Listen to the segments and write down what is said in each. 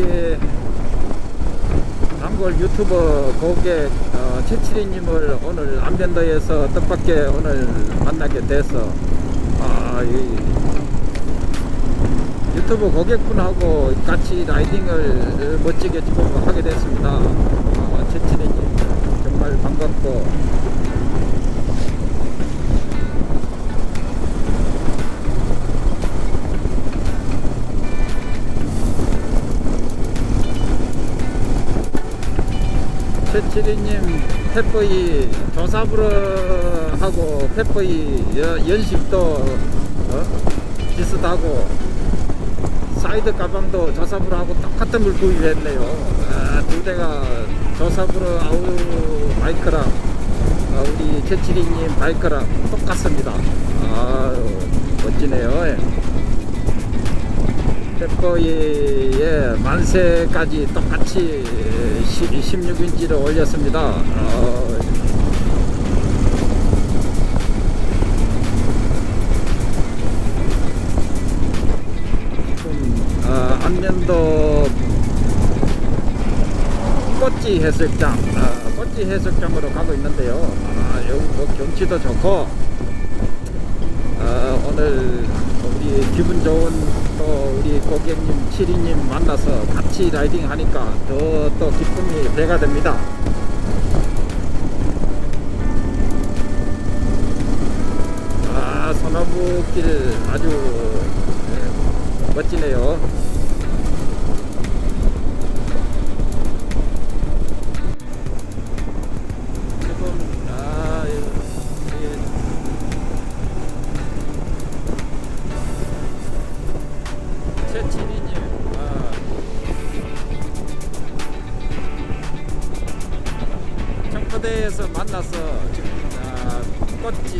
우리 단골 유튜버 고객 어, 최칠이님을 오늘 안변도에서 뜻밖의 오늘 만나게 돼서 아, 이 유튜브 고객분하고 같이 라이딩을 멋지게 하게 됐습니다. 어, 최칠이님 정말 반갑고 최칠이님 페퍼이 조사부러 하고 페퍼이 여- 연식도 어? 비슷하고 사이드 가방도 조사부러 하고 똑같은 걸 구입했네요. 아, 두 대가 조사부러 아우 바이크랑 아, 우리 최칠이님 바이크랑 똑같습니다. 아 멋지네요. 예. 페퍼의 만세까지 똑같이 16인치를 올렸습니다. 어, 지금 어, 안면도 꽃지 해수욕장, 어, 꽃지 해수욕장으로 가고 있는데요. 아, 여기 뭐 경치도 좋고 어, 오늘 우리 기분 좋은 또 우리 고객님, 치리님 만나서 같이 라이딩 하니까 더 또 기쁨이 배가 됩니다. 아, 소나무길 아주 네, 멋지네요. 청포대에서 만나서 지금 아, 꽃지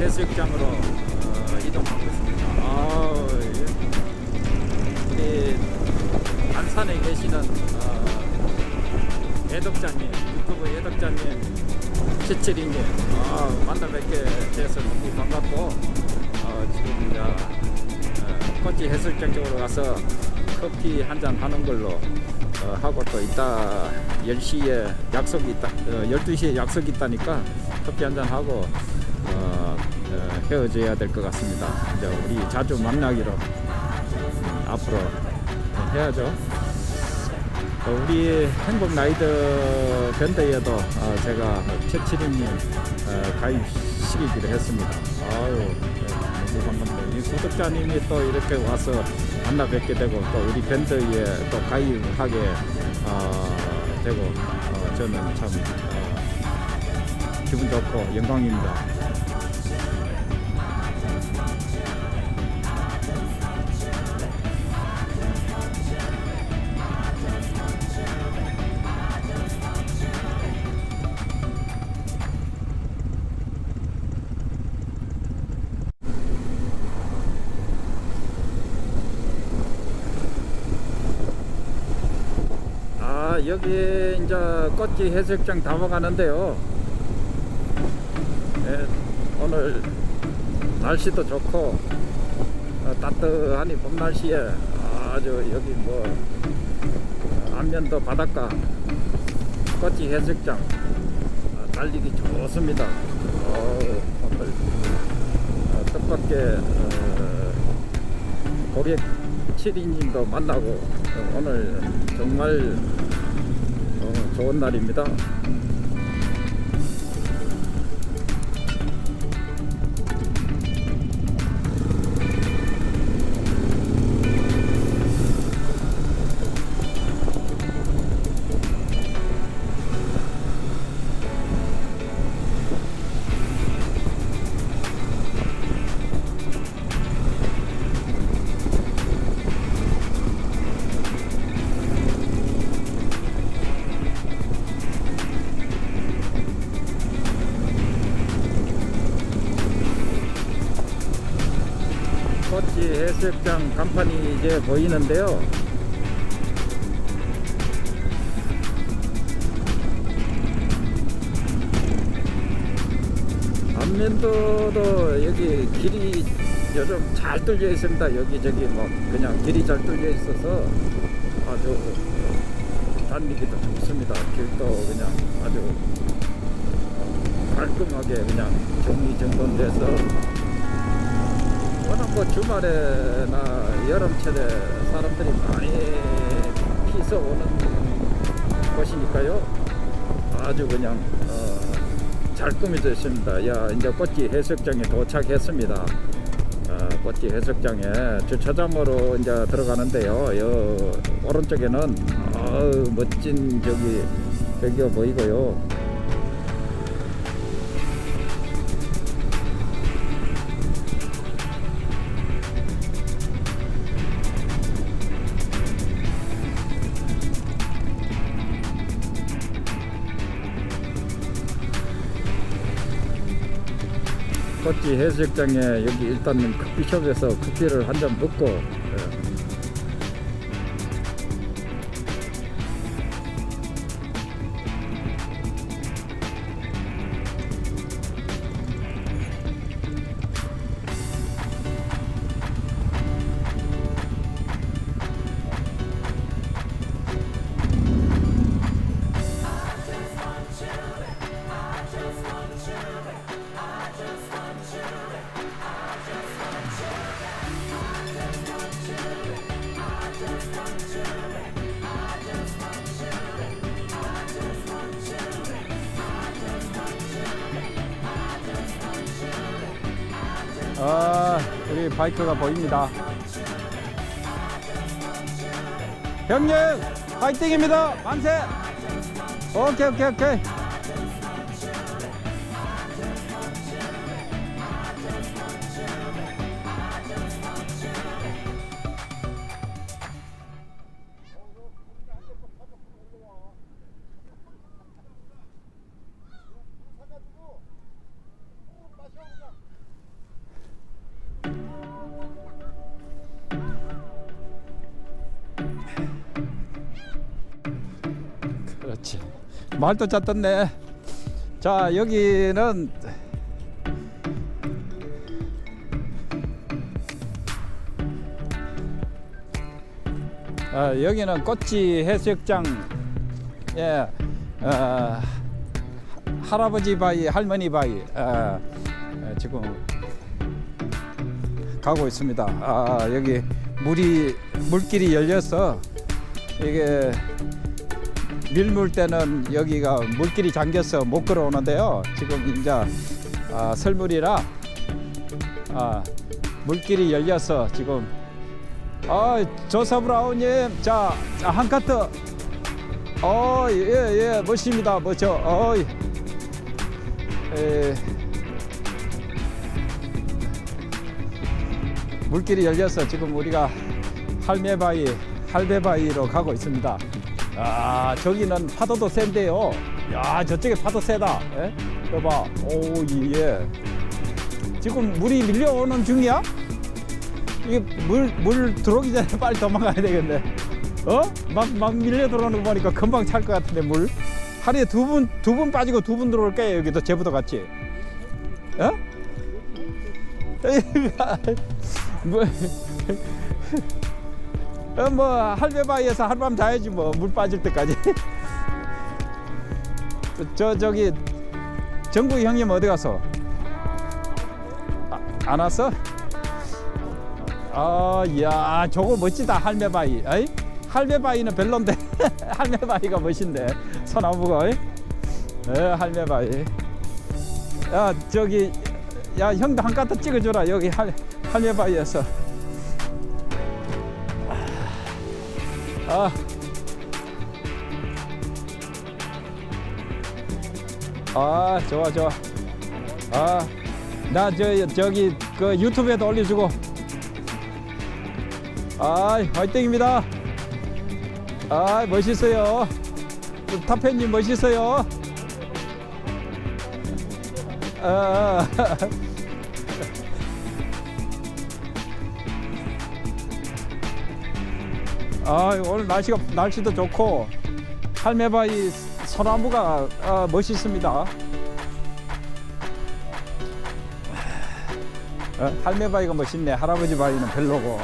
해수욕장으로 어, 이동하고 있습니다. 아, 예. 우리 안산에 계시는 어, 애독자님, 유튜브 애독자님, 최치리님, 아, 만나 뵙게 돼서 너무 반갑고, 어, 지금 어, 꽃지 해수욕장 쪽으로 가서 커피 한 잔 하는 걸로 어, 하고 또 이따 10시에 약속이 있다, 어, 12시에 약속이 있다니까 커피 한잔 하고 어, 어, 헤어져야 될 것 같습니다. 이제 우리 자주 만나기로 음, 앞으로 해야죠. 어, 우리 행복 라이더 밴드에도 어, 제가 최칠인님 어, 가입시키기로 했습니다. 아유, 네, 너무 반갑네요. 이 구독자님이 또 이렇게 와서 만나 뵙게 되고 또 우리 밴드에 또 가입하게 어, 되고 어, 저는 참 어, 기분 좋고 영광입니다. 여기 이제 꽃지 해수욕장 담아가는데요. 예, 오늘 날씨도 좋고 어, 따뜻하니 봄 날씨에 아주 여기 뭐 안면도 바닷가 꽃지 해수욕장 아, 달리기 좋습니다. 어, 오늘 어, 뜻밖의 어, 고객 7인님도 만나고 어, 오늘 정말 어, 좋은 날입니다. 수욕장 간판이 이제 보이는데요. 안면도도 여기 길이 요즘 잘 뚫려 있습니다. 여기저기 뭐 그냥 길이 잘 뚫려 있어서 아주 달리기도 좋습니다. 길도 그냥 아주 깔끔하게 그냥 정리정돈돼서 뭐 주말에나 여름철에 사람들이 많이 피서 오는 곳이니까요. 아주 그냥 어, 잘 꾸며져 있습니다. 야 이제 꽃지 해수욕장에 도착했습니다. 아, 꽃지 해수욕장에 주차장으로 이제 들어가는데요. 여 오른쪽에는 아우, 멋진 저기 벽이 보이고요. 꽃지 해수욕장에 여기 일단은 커피숍에서 커피를 한 잔 먹고 아, 우리 바이크가 보입니다. 형님, 파이팅입니다. 만세! 오케이, 오케이, 오케이. 말도 잘 떴네. 자, 여기는 아, 여기는 꽃지 해수욕장 예, 어, 할아버지 바위, 할머니 바위 어, 어, 지금 가고 있습니다. 아, 여기 물이 물길이 열려서 이게 밀물 때는 여기가 물길이 잠겨서 못 걸어오는데요. 지금 이제 아, 설물이라 아, 물길이 열려서 지금 아, 조사브라우님 자, 자, 한 카트 어, 예, 예, 멋집니다. 멋져. 어, 에, 물길이 열려서 지금 우리가 할매바위, 할배바위로 가고 있습니다. 아, 저기는 파도도 센데요. 야, 저쪽에 파도 세다. 예? 여봐. 오, 예. 지금 물이 밀려오는 중이야? 이게 물, 물 들어오기 전에 빨리 도망가야 되겠네. 어? 막, 막 밀려 들어오는 거 보니까 금방 찰 것 같은데, 물. 하루에 두 분, 두 분 빠지고 두 분 들어올 거예요, 여기도 제부도 같이. 어? 뭐, 어, 뭐 할배바위에서 하룻밤 자야지 뭐 물 빠질 때까지 저 저기 정구 형님 어디 갔어? 아, 안 왔어? 아, 야, 저거 멋지다 할매바위. 어이? 할매바위는 별론데 할매바위가 멋진데 소나무가. 에, 할매바위. 야, 저기 야 형도 한 카트 찍어줘라 여기 할 할매바위에서. 아. 아, 좋아, 좋아. 아, 나 저, 저기, 그 유튜브에도 올려주고. 아, 화이팅입니다. 아, 멋있어요. 타페님 멋있어요. 아, 아, 오늘 날씨가 날씨도 좋고 할매바위 소나무가 아, 멋있습니다. 어? 할매 바위가 멋있네. 할아버지 바위는 별로고.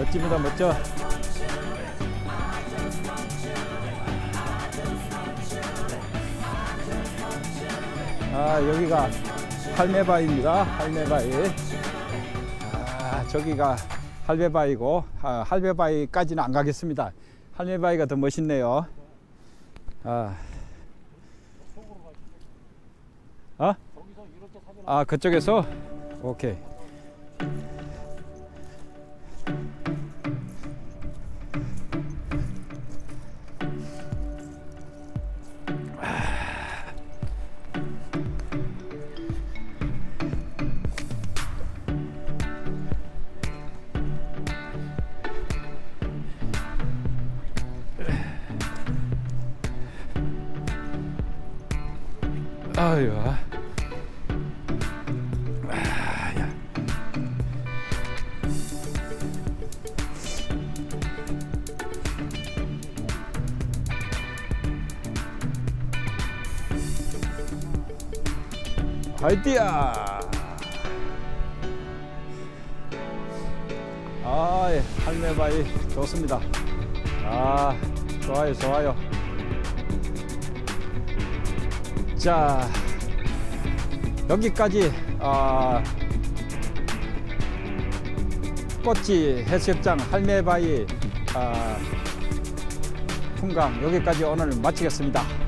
멋집니다 멋져. 아 여기가 할매바위입니다. 할매바위. 아 저기가 할매바위고 아, 할매바위까지는 안 가겠습니다. 할매바위가 더 멋있네요. 아, 어? 아 그쪽에서? 오케이 아유. 아, 야. 화이띠야. 아, 예, 할매바위 좋습니다. 아, 좋아요, 좋아요. 자 여기까지 아, 꽃지 해수욕장 할매바위 아, 풍광 여기까지 오늘 마치겠습니다.